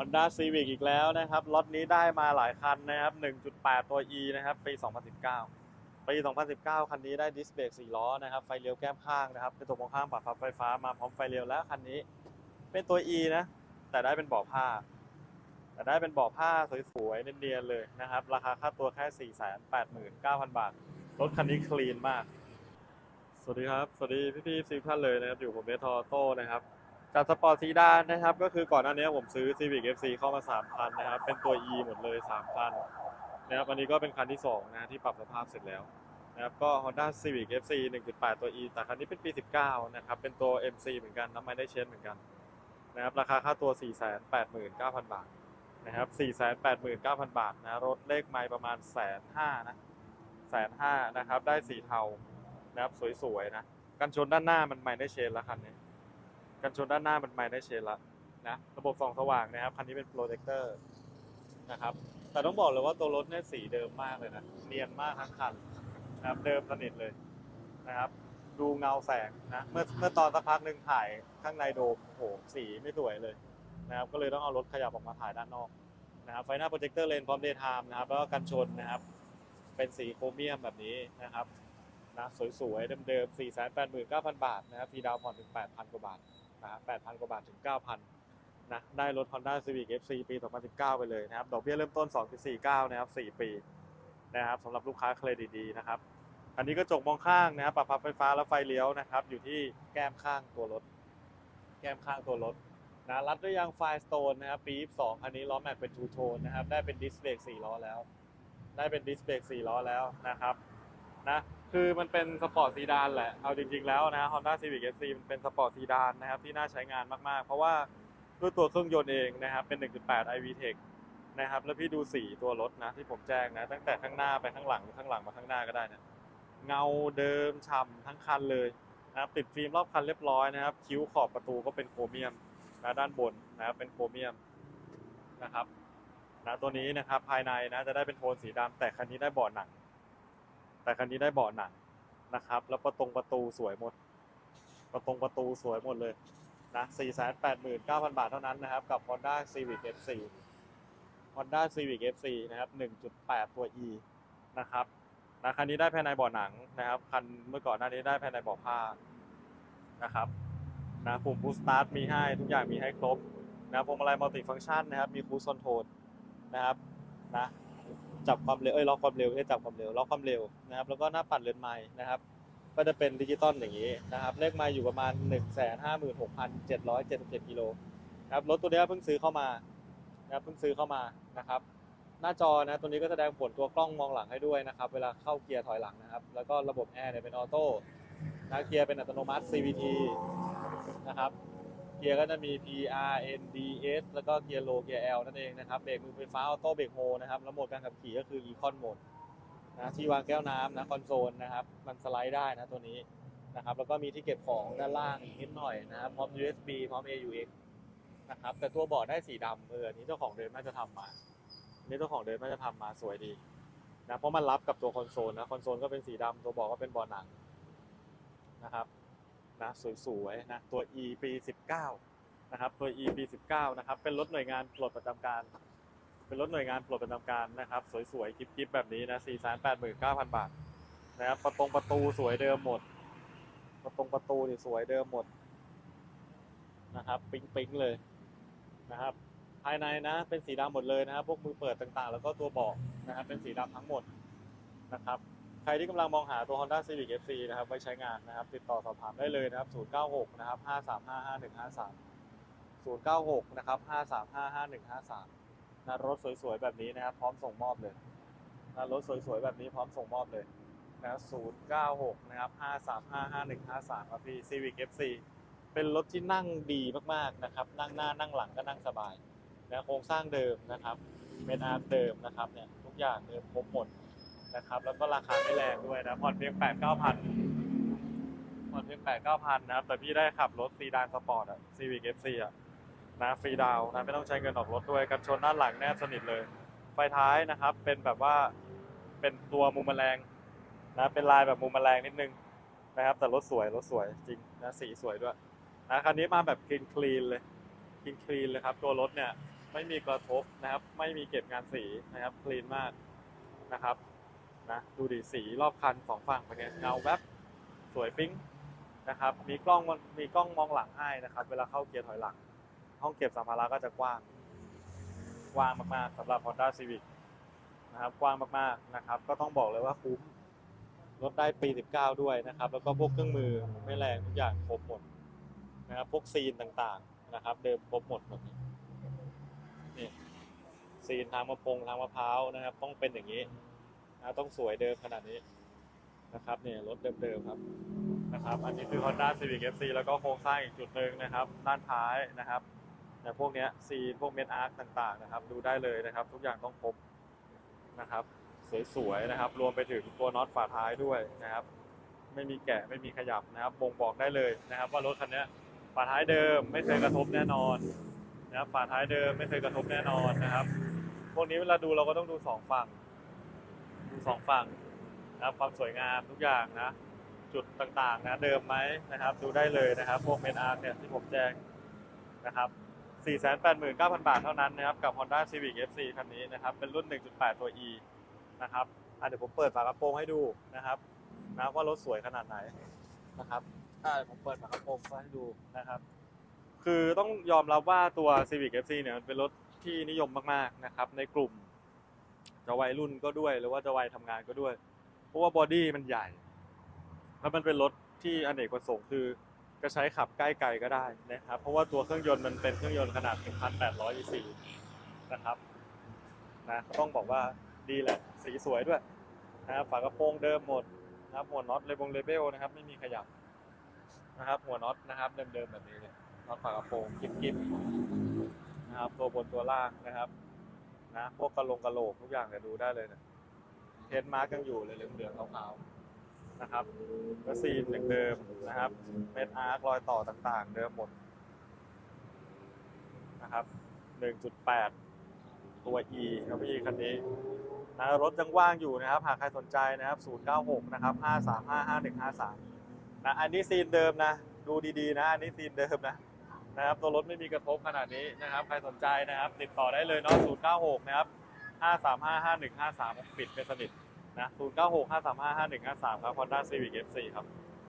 Honda Civic อีกแล้วนะครับล็อตนี้ได้มาหลายคันนะครับ 1.8 ตัว E นะครับ ปี 2019 ปี 2019 คันนี้ได้ดิสเบรก4ล้อนะครับ ไฟเลี้ยวแก้มข้างนะครับกระจกมองข้างปรับพับไฟฟ้ามาพร้อมไฟเลี้ยวแล้วคันนี้เป็นตัว E นะ แต่ได้เป็นเบาะผ้า แต่ได้เป็นเบาะผ้าสวยๆเนียนๆเลยนะครับ ราคาค่าตัวแค่ 489,000 บาท รถคันนี้คลีนมาก สวัสดีครับ สวัสดีพี่ๆซีท่านเลยนะครับ อยู่ผมเบสทอโต้นะครับ จากสปอร์ตซีดานนะครับ ก็คือก่อนหน้านี้ผมซื้อ Civic FC เข้ามา3คันนะครับ เป็นตัว E หมดเลย3คันนะครับอันนี้ก็เป็นคันที่ 2 นะ ที่ปรับสภาพเสร็จแล้วนะครับก็ Honda Civic FC 1.8 ตัว E แต่คันนี้เป็นปี 19 นะครับ เป็นตัว MC เหมือนกันน้ำไม่ได้เชนเหมือนกันนะครับราคาค่าตัว 489,000 บาทนะครับ 489,000 บาทนะรถเลขไมล์ประมาณแสนห้านะแสนห้านะครับได้สีเทานะครับสวยๆนะกันชนด้านหน้ามันไม่ได้เชนแล้วคันนี้ กันชนด้านหน้ามันไม่ได้เชนละนะระบบส่องสว่างนะครับคันนี้เป็นโปรเจคเตอร์นะครับแต่ต้องบอกเลยว่าตัวรถเนี่ยสีเดิมมากเลยนะเนียนมากทั้งคันนะครับเดิมสนิทเลยนะครับ ดูเงาแสงนะเมื่อเมื่อตอนสักพักหนึ่งถ่ายข้างในโดมโอ้โหสีไม่สวยเลยนะครับก็เลยต้องเอารถขยับออกมาถ่ายด้านนอกนะครับไฟหน้าโปรเจคเตอร์เลนพร้อมเดย์ไทม์นะครับแล้วก็กันชนนะครับ เป็นสีโครเมียมแบบนี้นะครับนะสวยๆเดิมๆ489,000 บาทนะครับฟรีดาวผ่อนถึง8,000 กว่าบาท นะ8,000กว่าบาทถึง9,000นะได้รถ Honda Civic FC ปี 2019 ไปเลยนะครับดอกเบี้ยเริ่มต้น 2.49 นะครับ 4 ปีนะครับสำหรับลูกค้าเครดิตดีนะครับ อันนี้ก็จกมองข้างนะครับปรับพับไฟฟ้าและไฟเลี้ยวนะครับ อยู่ที่แก้มข้างตัวรถ แก้มข้างตัวรถนะรัดด้วยยางไฟสโตนนะครับปี 22 อันนี้ล้อแม็กเป็นทูโทนนะครับ ได้เป็นดิสเบรก4ล้อแล้ว ได้เป็นดิสเบรก4ล้อแล้วนะครับนะ คือมันเป็นสปอร์ตซีดานแหละ เอาจริง ๆ แล้วนะ Honda Civic FC มันเป็นสปอร์ตซีดานนะครับที่น่าใช้งานมากๆ เพราะว่าด้วยตัวเครื่องยนต์เองนะครับเป็น 1.8 iVTEC นะครับแล้วพี่ดูสีตัวรถนะที่ผมแจ้งนะ ตั้งแต่ข้างหน้าไปข้างหลังข้างหลังมาข้างหน้าก็ได้นะเงาเดิมฉ่ำทั้งคันเลยนะครับติดฟิล์มรอบคันเรียบร้อยนะครับ คิ้วขอบประตูก็เป็นโครเมียมนะด้านบนนะครับเป็นโครเมียมนะครับนะตัวนี้นะครับภายในนะจะได้เป็นโทนสีดำแต่คันนี้ได้เบาะหนัง แต่คันนี้ได้เบาะหนังนะครับ แล้วประตงประตูสวยหมด ประตงประตูสวยหมดเลยนะ489,000 บาทเท่านั้นนะครับ กับ Honda Civic FC Honda Civic FC นะครับ 1.8 ตัว E นะครับนะคันนี้ได้ภายในเบาะหนังนะครับ คันเมื่อก่อนหน้านี้ได้ภายในเบาะผ้านะครับนะปุ่ม Push Start มีให้ทุกอย่างมีให้ครบนะพวงมาลัยมัลติฟัง c t ชันนะครับ มีคู c คอนโทรลนะครับนะ จับความเร็วเอ้ยล็อกความเร็วไม่ใช่จับความเร็วล็อกความเร็วนะครับ แล้วก็หน้าปัดเรือนไม้นะครับ ก็จะเป็นดิจิตอลอย่างนี้นะครับ เลขไม้อยู่ประมาณ 1 5 6 7 7 7กิโลนะครับรถตัวนี้เพิ่งซื้อเข้ามานะครับเพิ่งซื้อเข้ามานะครับ หน้าจอนะตัวนี้ก็แสดงผลตัวกล้องมองหลังให้ด้วยนะครับ เวลาเข้าเกียร์ถอยหลังนะครับ แล้วก็ระบบแอร์เนี่ยเป็นออโต้นะเกียร์เป็นอัตโนมัติ CVT นะครับ เกียร์ก็จะมี P R N D S แล้วก็เกียร์โลเกียร์ L นั่นเองนะครับ เบรกมือไฟฟ้าออโต้เบรกโฮนะครับ แล้วโหมดการขับขี่ก็คือ Econ Mode นะที่วางแก้วน้ำนะคอนโซลนะครับ มันสไลด์ได้นะตัวนี้นะครับ แล้วก็มีที่เก็บของด้านล่างอีกนิดหน่อยนะครับ พร้อม USB พร้อม AUX นะครับ แต่ตัวเบาะได้สีดำเอออันนี้เจ้าของเดิมน่าจะทำมาอันนี้เจ้าของเดิมน่าจะทำมาสวยดีนะ เพราะมันรับกับตัวคอนโซลนะ คอนโซลก็เป็นสีดำตัวเบาะก็เป็นเบาะหนังนะครับ นะสวยๆนะตัว E ปี 19 นะครับตัว E ปี 19 นะครับ เป็นรถหน่วยงานปลดประจำการ เป็นรถหน่วยงานปลดประจำการนะครับ สวยๆกิ๊บๆแบบนี้นะ489,000 บาทนะครับประตงประตูสวยเดิมหมด ประตงประตูนี่สวยเดิมหมดนะครับปิ๊งๆเลยนะครับ ภายในนะ เป็นสีดำหมดเลยนะครับ พวกมือเปิดต่างๆ แล้วก็ตัวเบาะนะครับ เป็นสีดำทั้งหมดนะครับ ใครที่กำลังมองหาตัว Honda Civic FC นะครับไว้ใช้งานนะครับ ติดต่อสอบถามได้เลยนะครับ 096 นะครับ 5355153 096 นะครับ 5355153นะรถสวยๆ แบบนี้นะครับ พร้อมส่งมอบเลยนะรถสวยๆ แบบนี้พร้อมส่งมอบเลยนะ096 นะครับ 5355153 ครับพี่ Civic FC เป็นรถที่นั่งดีมากๆนะครับ นั่งหน้านั่งหลังก็นั่งสบายนะโครงสร้างเดิมนะครับเป็นอาร์เดิมนะครับเนี่ยทุกอย่างเดิมครบหมด นะครับแล้วก็ราคาไม่แรงด้วยนะผ่อนเพียง8 9 0 0 0ผ่อนเพียง8 9 0 0 0นนะครับแต่พี่ได้ขับรถซีดานสปอร์ตอะ Civic FC อะนะฟรีดาวน์นะไม่ต้องใช้เงินออกรถด้วยกันชนด้านหลังแนบสนิทเลย ไฟท้ายนะครับ เป็นแบบว่าเป็นตัวมุมแมลงนะเป็นลายแบบมุมแมลงนิดนึงนะครับ แต่รถสวยรถสวยจริงนะสีสวยด้วยนะคันนี้มาแบบคลีนคลีนเลยคลีนคลีนเลยครับ ตัวรถเนี่ยไม่มีกระทบนะครับ ไม่มีเก็บงานสีนะครับคลีนมากนะครับ นะดูดิสีรอบคันสองฝั่งเป็นไงเงาแวบสวยปิ๊งนะครับ มีกล้องมีกล้องมองหลังให้นะครับ เวลาเข้าเกียร์ถอยหลัง ห้องเก็บสัมภาระก็จะกว้างกว้างมากๆสำหรับ Honda Civic นะครับกว้างมากๆนะครับ ก็ต้องบอกเลยว่าคุ้มรถได้ปี 19 ด้วยนะครับ แล้วก็พวกเครื่องมือไม่แรงทุกอย่างครบหมดนะครับพวกซีนต่างๆนะครับ เดิมครบหมดแบบนี้นี่ซีนทางมะพงทางมะพร้าวนะครับ ต้องเป็นอย่างนี้ นะต้องสวยเดิมขนาดนี้นะครับเนี่ยรถเดิมๆครับนะครับ อันนี้คือ Honda Civic FC แล้วก็โครงสร้างอีกจุดหนึ่งนะครับ ด้านท้ายนะครับแต่พวกเนี้ยซีนพวกเมนอาร์คต่างๆนะครับ ดูได้เลยนะครับ ทุกอย่างต้องครบนะครับ สวยๆนะครับ รวมไปถึงตัวน็อตฝาท้ายด้วยนะครับ ไม่มีแกะไม่มีขยับนะครับบ่งบอกได้เลยนะครับ ว่ารถคันนี้ฝาท้ายเดิมไม่เคยกระทบแน่นอนนะครับฝาท้ายเดิมไม่เคยกระทบแน่นอนนะครับ พวกนี้เวลาดูเราก็ต้องดูสองฝั่ง ดูสองฝั่งนะครับความสวยงามทุกอย่างนะ จุดต่างๆนะเดิมไหมนะครับ ดูได้เลยนะครับ พวกเมนอาร์เนี่ยที่ผมแจ้งนะครับ489,000 บาทเท่านั้นนะครับ กับ Honda Civic FC คันนี้นะครับ เป็นรุ่น 1.8 ตัว E นะครับอะเดี๋ยวผมเปิดฝากระโปรงให้ดูนะครับนะว่ารถสวยขนาดไหนนะครับอะเดี๋ยวผมเปิดฝากระโปรงให้ดูนะครับ คือต้องยอมรับว่าตัว Civic FC เนี่ยมันเป็นรถที่นิยมมากๆนะครับ ในกลุ่ม จะวัยรุ่นก็ด้วย หรือว่าจะวัยทำงานก็ด้วย เพราะว่าบอดี้มันใหญ่ แล้วมันเป็นรถที่อเนกประสงค์คือก็ใช้ขับใกล้ไกลก็ได้นะครับ เพราะว่าตัวเครื่องยนต์มันเป็นเครื่องยนต์ขนาด 1,800 cc นะครับนะต้องบอกว่าดีแหละ สีสวยด้วยนะครับฝากระโปรงเดิมหมดนะครับหัวน็อตเลบงเลเบลนะครับ ไม่มีขยับนะครับหัวน็อตนะครับเดิมๆแบบนี้เลยน็อตฝากระโปรงกิ๊บๆนะครับตัวบนตัวล่างนะครับ นะพวกกระโหลงกระโหลกทุกอย่างเนี่ยดูได้เลยเนะเทนมาร์กยังอยู่เลยเหลืองๆขาวๆนะครับก็ซีนอย่างเดิมนะครับเป็นอาร์ครอยต่อต่าง ๆ เดิมหมดนะครับ 1.8 ตัว E ครับพี่คันนี้นะรถยังว่างอยู่นะครับ หากใครสนใจนะครับ 096 นะครับ 5355153 นะ อันนี้ซีนเดิมนะ ดูดีๆนะ อันนี้ซีนเดิมนะ นะครับตัวรถไม่มีกระทบขนาดนี้นะครับ ใครสนใจนะครับ ติดต่อได้เลยเนาะ096 นะครับ 5355153 ปิดเป็นสนิทนะ096 5355153 ครับ Honda Civic FC ครับ